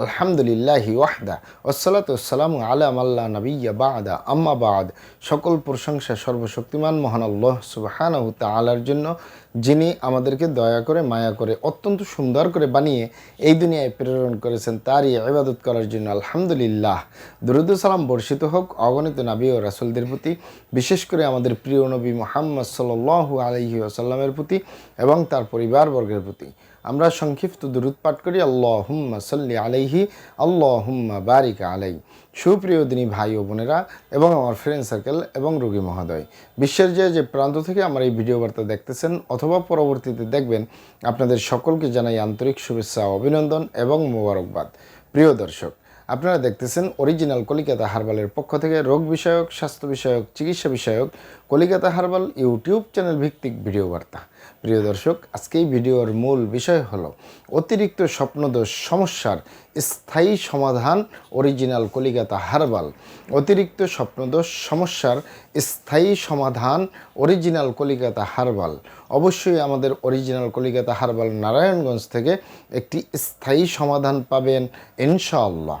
আলহামদুলিল্লাহি ওয়াহদা ওসলাত আসসালামু আলা মাল্লা নবিয়া বাদা। আম্মা বাদ, সকল প্রশংসা সর্বশক্তিমান মহান আল্লাহ সুবাহানাহু তাআলার জন্য, যিনি আমাদেরকে দয়া করে, মায়া করে, অত্যন্ত সুন্দর করে বানিয়ে এই দুনিয়ায় প্রেরণ করেছেন, তারই ইবাদত করার জন্য আলহামদুলিল্লাহ। দুরুদ সালাম বর্ষিত হোক, অগণিত নাবী ও রাসুলদের প্রতি, বিশেষ করে আমাদের প্রিয় নবী মোহাম্মদ সাল্লাল্লাহু আলাইহি আসাল্লামের প্রতি এবং তার পরিবারবর্গের প্রতি। আমরা সংক্ষিপ্ত দুরুদ পাঠ করি আল্লাহ হুম্মা সাল্লি আলাইহি আল্লাহ হুম্মা বারিক আলাই। সুপ্রিয় দিনী ভাই ও বোনেরা এবং আমার ফ্রেন্ড সার্কেল এবং রোগী মহোদয়, বিশ্বের যে যে প্রান্ত থেকে আমার এই ভিডিও বার্তা দেখতেছেন অথবা পরবর্তীতে দেখবেন, আপনাদের সকলকে জানাই আন্তরিক শুভেচ্ছা, অভিনন্দন এবং মোবারকবাদ। প্রিয় দর্শক আপনারা দেখতেছেন অরিজিনাল কলিকাতা হারবালের পক্ষ থেকে রোগ বিষয়ক, স্বাস্থ্য বিষয়ক, চিকিৎসা বিষয়ক কলিকাতা হারবাল ইউটিউব চ্যানেল ভিত্তিক ভিডিও বার্তা। প্রিয় দর্শক, আজকে এই ভিডিওর মূল বিষয় হলো অতিরিক্ত স্বপ্নদোষ সমস্যার স্থায়ী সমাধান অরিজিনাল কলিকাতা হারবাল। অতিরিক্ত স্বপ্নদোষ সমস্যার স্থায়ী সমাধান অরিজিনাল কলিকাতা হারবাল। অবশ্যই আমাদের অরিজিনাল কলিকাতা হারবাল নারায়ণগঞ্জ থেকে একটি স্থায়ী সমাধান পাবেন, ইনশাআল্লাহ।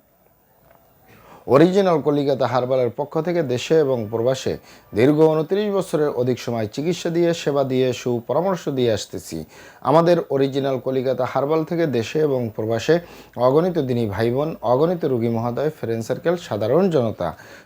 অরিজিনাল কলিকাতা হারবালের পক্ষ থেকে দেশে এবং প্রবাসে দীর্ঘ উনত্রিশ বছরের অধিক সময় চিকিৎসা দিয়ে, সেবা দিয়ে, সুপরামর্শ দিয়ে আসতেছি। আমাদের অরিজিনাল কলিকাতা হারবাল থেকে দেশে এবং প্রবাসে অগণিত দিনী ভাই বোন, অগণিত রুগী মহোদয়, ফ্রেন্ড সার্কেল, সাধারণ জনতা।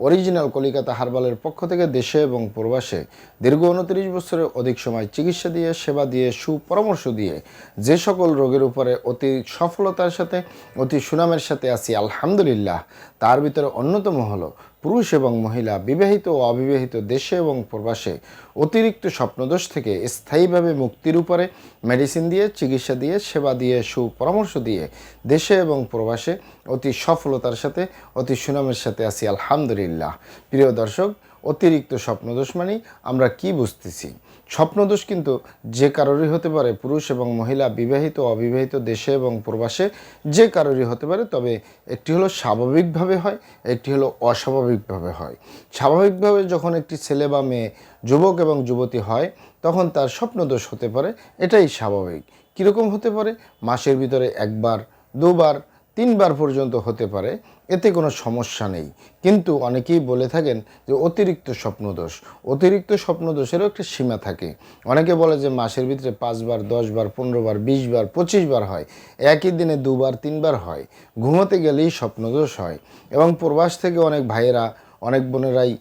অরিজিনাল কলিকাতা হারবালের পক্ষ থেকে দেশে এবং প্রবাসে দীর্ঘ উনত্রিশ বছরের অধিক সময় চিকিৎসা দিয়ে, সেবা দিয়ে, সুপরামর্শ দিয়ে যে সকল রোগের উপরে অতি সফলতার সাথে, অতি সুনামের সাথে আছি, আলহামদুলিল্লাহ। তার ভিতরে অন্যতম হলো পুরুষ এবং মহিলা বিবাহিত ও অবিবাহিত দেশে এবং প্রবাসে অতিরিক্ত স্বপ্নদোষ থেকে স্থায়ীভাবে মুক্তির উপরে মেডিসিন দিয়ে, চিকিৎসা দিয়ে, সেবা দিয়ে, সুপরামর্শ দিয়ে দেশে এবং প্রবাসে অতি সফলতার সাথে, অতি সুনামের সাথে আসি আলহামদুলিল্লাহ। প্রিয় দর্শক, অতিরিক্ত স্বপ্নদোষ মানে আমরা কি বুঝতেছি? স্বপ্নদোষ কিন্তু যে কারোরই হতে পারে, পুরুষ এবং মহিলা, বিবাহিত অবিবাহিত দেশে এবং প্রবাসে যে কারোরই হতে পারে, তবে একটি হলো স্বাভাবিকভাবে হয়, একটি হলো অস্বাভাবিকভাবে হয়। স্বাভাবিকভাবে যখন একটি ছেলে বা মেয়ে যুবক এবং যুবতী হয়, তখন তার স্বপ্নদোষ হতে পারে, এটাই স্বাভাবিক। কীরকম হতে পারে? মাসের ভিতরে একবার, দুবার তিনবার পর্যন্ত হতে পারে, এতে কোনো সমস্যা নেই। কিন্তু অনেকেই বলে থাকেন যে অতিরিক্ত স্বপ্নদোষ, অতিরিক্ত স্বপ্নদোষেরও একটা সীমা থাকে। অনেকে বলে যে মাসের ভিতরে পাঁচবার, দশবার, পনেরোবার, বিশবার, পঁচিশবার হয়, একই দিনে দুবার, তিনবার হয়। ঘুমোতে গেলেই স্বপ্নদোষ হয়। এবং প্রবাস থেকে অনেক ভাইয়েরা, অনেক বোনেরাই,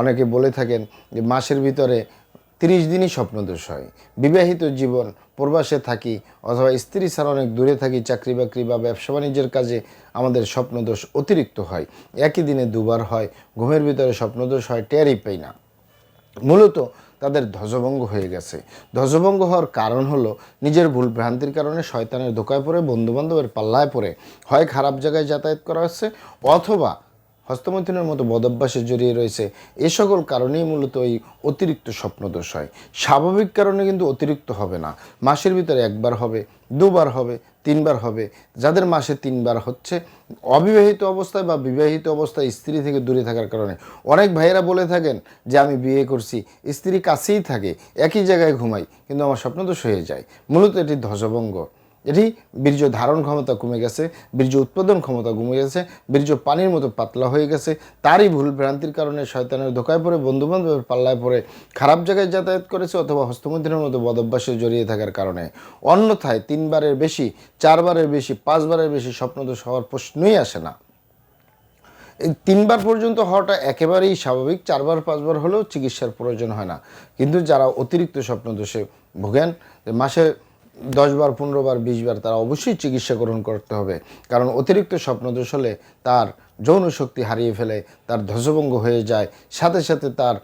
অনেকে বলে থাকেন যে মাসের ভিতরে তিরিশ দিনই স্বপ্নদোষ হয়। বিবাহিত জীবন প্রবাসে থাকি অথবা স্ত্রী ছাড়া অনেক দূরে থাকি, চাকরি বাকরি বা ব্যবসা বাণিজ্যের কাজে আমাদের স্বপ্নদোষ অতিরিক্ত হয়। একই দিনে দুবার হয়, ঘুমের ভিতরে স্বপ্নদোষ হয়, টেরই পাই না। মূলত তাদের ধ্বজভঙ্গ হয়ে গেছে। ধ্বজভঙ্গ হওয়ার কারণ হলো নিজের ভুল ভ্রান্তির কারণে শয়তানের ধোকায় পড়ে, বন্ধুবান্ধবের পাল্লায় পড়ে, হয় খারাপ জায়গায় যাতায়াত করা হচ্ছে, অথবা হস্তমৈথুনের মতো বদভ্যাসে জড়িয়ে রয়েছে এ সকল কারণেই মূলত এই অতিরিক্ত স্বপ্নদোষ হয়। স্বাভাবিক কারণে কিন্তু অতিরিক্ত হবে না। মাসের ভিতরে একবার হবে, দুবার হবে, তিনবার হবে। যাদের মাসে তিনবার হচ্ছে, অবিবাহিত অবস্থায় বা বিবাহিত অবস্থায় স্ত্রী থেকে দূরে থাকার কারণে। অনেক ভাইয়েরা বলে থাকেন যে, আমি বিয়ে করছি। স্ত্রী কাছেই থাকে, একই জায়গায় ঘুমাই, কিন্তু আমার স্বপ্নদোষ হয়ে যায়। মূলত এটি ধ্বজভঙ্গ। এটি বীর্য ধারণ ক্ষমতা কমে গেছে, বীর্য উৎপাদন ক্ষমতা কমে গেছে, বীর্য পানির মতো পাতলা হয়ে গেছে, তারই ভুল ভ্রান্তির কারণে শয়তানের ধোকায় পড়ে, বন্ধুবান্ধবের পাল্লায় পড়ে, খারাপ জায়গায় যাতায়াত করেছে অথবা হস্তমৈথুনের মতো বদভ্যাসে জড়িয়ে থাকার কারণে। অন্যথায় তিনবারের বেশি, চারবারের বেশি, পাঁচবারের বেশি স্বপ্ন স্বপ্নদোষ হওয়ার প্রশ্নই আসে না। তিনবার পর্যন্ত হওয়াটা একেবারেই স্বাভাবিক, চারবার, পাঁচবার হলেও চিকিৎসার প্রয়োজন হয় না। কিন্তু যারা অতিরিক্ত স্বপ্নদোষে ভোগেন, মাসে দশবার বিশ বিশবার তারা অবশ্যই চিকিৎসা গ্রহণ করতে হবে। কারণ অতিরিক্ত স্বপ্নদোষ হলে তার যৌন শক্তি হারিয়ে ফেলে, তার ধ্বজভঙ্গ হয়ে যায়, সাথে সাথে তার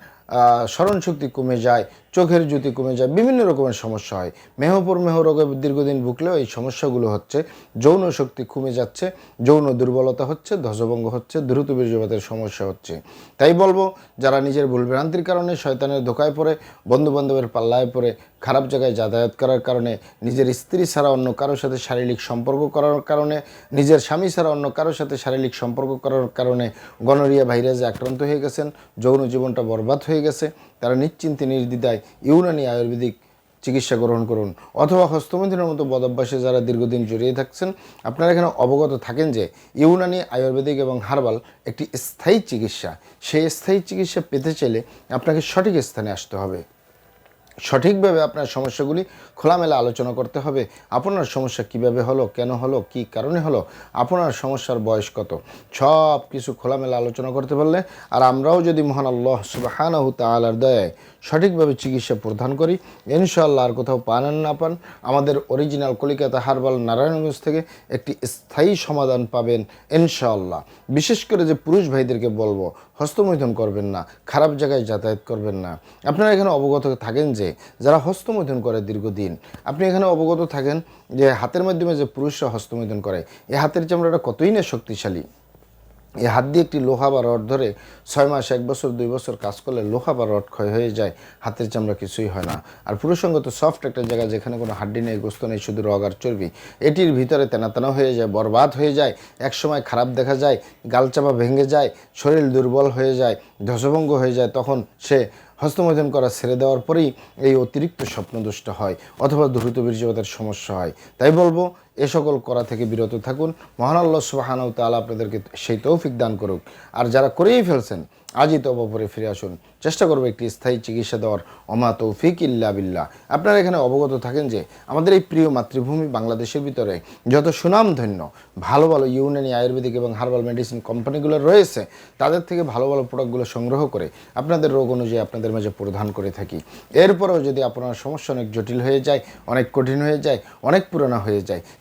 স্মরণশক্তি কমে যায় চোখের জ্যোতি কমে যায়, বিভিন্ন রকমের সমস্যা হয়। মেহপুর মেহ রোগে দীর্ঘদিন ভুগলেও এই সমস্যাগুলো হচ্ছে, যৌন শক্তি কমে যাচ্ছে, যৌন দুর্বলতা হচ্ছে, ধ্বজভঙ্গ হচ্ছে, দ্রুত বীর্যপাতের সমস্যা হচ্ছে। তাই বলব, যারা নিজের ভুলভ্রান্তির কারণে শয়তানের ধোকায় পড়ে বন্ধু বান্ধবের পাল্লায় পড়ে, খারাপ জায়গায় যাতায়াত করার কারণে, নিজের স্ত্রী ছাড়া অন্য কারোর সাথে শারীরিক সম্পর্ক করার কারণে, নিজের স্বামী ছাড়া অন্য কারোর সাথে শারীরিক সম্পর্ক করার কারণে গনোরিয়া ভাইরাসে আক্রান্ত হয়ে গেছেন, যৌন জীবনটা বরবাদ হয়ে গেছে তারা নিশ্চিন্তে নির্দ্বিধায় ইউনানি আয়ুর্বেদিক চিকিৎসা গ্রহণ করুন। অথবা হস্তমন্ত্রীর মতো বদভ্যাসে যারা দীর্ঘদিন জড়িয়ে থাকছেন, আপনারা এখানে অবগত থাকেন যে ইউনানি আয়ুর্বেদিক এবং হার্বাল একটি স্থায়ী চিকিৎসা। সেই স্থায়ী চিকিৎসা পেতে চাইলে আপনাকে সঠিক স্থানে আসতে হবে। সঠিকভাবে আপনার সমস্যাগুলি খোলামেলা আলোচনা করতে হবে। আপনার সমস্যা কীভাবে হলো, কেন হলো, কি কারণে হলো, আপনার সমস্যার বয়স কত? সব কিছু খোলামেলা আলোচনা করতে পারলে আর আমরাও যদি মহান আল্লাহ সুবাহানাহু তালার দয়ায় সঠিকভাবে চিকিৎসা প্রদান করি, ইনশাআল্লাহ আর কোথাও পান না পান, আমাদের অরিজিনাল কলিকাতা হারবাল নারায়ণগঞ্জ থেকে একটি স্থায়ী সমাধান পাবেন ইনশাআল্লাহ। বিশেষ করে যে পুরুষ ভাইদেরকে বলব হস্তমৈথুন করবেন না, খারাপ জায়গায় যাতায়াত করবেন না। আপনারা এখানে অবগত থাকেন যে, যারা হস্তমৈথুন করে দীর্ঘদিন, আপনি এখানে অবগত থাকেন যে, হাতের মাধ্যমে যে পুরুষরা হস্তমৈথুন করে এই হাতের চামড়াটা কতই না শক্তিশালী। এই হাত দিয়ে একটি লোহা বা রড ধরে ছয় মাস, এক বছর, দুই বছর কাজ করলে লোহা বা রড ক্ষয় হয়ে যায়, হাতের চামড়া কিছুই হয় না। আর পুরুষঙ্গত সফট একটা জায়গা যেখানে কোনো হাড্ডি নেই, গোস্ত নেই, শুধু রগ আর চর্বি, এটির ভিতরে তেনাতেনা হয়ে যায়, বরবাদ হয়ে যায় এক সময় খারাপ দেখা যায়, গালচাপা ভেঙে যায়, শরীর দুর্বল হয়ে যায়, ধ্বসভঙ্গ হয়ে যায়, তখন সে হস্তমৈথুন করা ছেড়ে দেওয়ার পরেই এই অতিরিক্ত স্বপ্নদোষটা হয়, অথবা দ্রুত বীর্যপাতের সমস্যা হয়। তাই বলব এ সকল করা থেকে বিরত থাকুন। মহান আল্লাহ সুবাহানাউ তালা আপনাদেরকে সেই তৌফিক দান করুক। আর যারা করেই ফেলছেন, আজই তবপরে ফিরে আসুন। চেষ্টা করব একটি স্থায়ী চিকিৎসা দেওয়ার। অমা তৌফিক ইল্লা বিল্লা আপনারা এখানে অবগত থাকেন যে, আমাদের এই প্রিয় মাতৃভূমি বাংলাদেশের ভিতরে যত সুনামধন্য, ভালো ভালো ইউনানি আয়ুর্বেদিক এবং হার্বাল মেডিসিন কোম্পানিগুলো রয়েছে, তাদের থেকে ভালো ভালো প্রোডাক্টগুলো সংগ্রহ করে আপনাদের রোগ অনুযায়ী আপনাদের মাঝে প্রদান করে থাকি। এরপরেও যদি আপনার সমস্যা অনেক জটিল হয়ে যায়, অনেক কঠিন হয়ে যায়, অনেক পুরোনো হয়ে যায়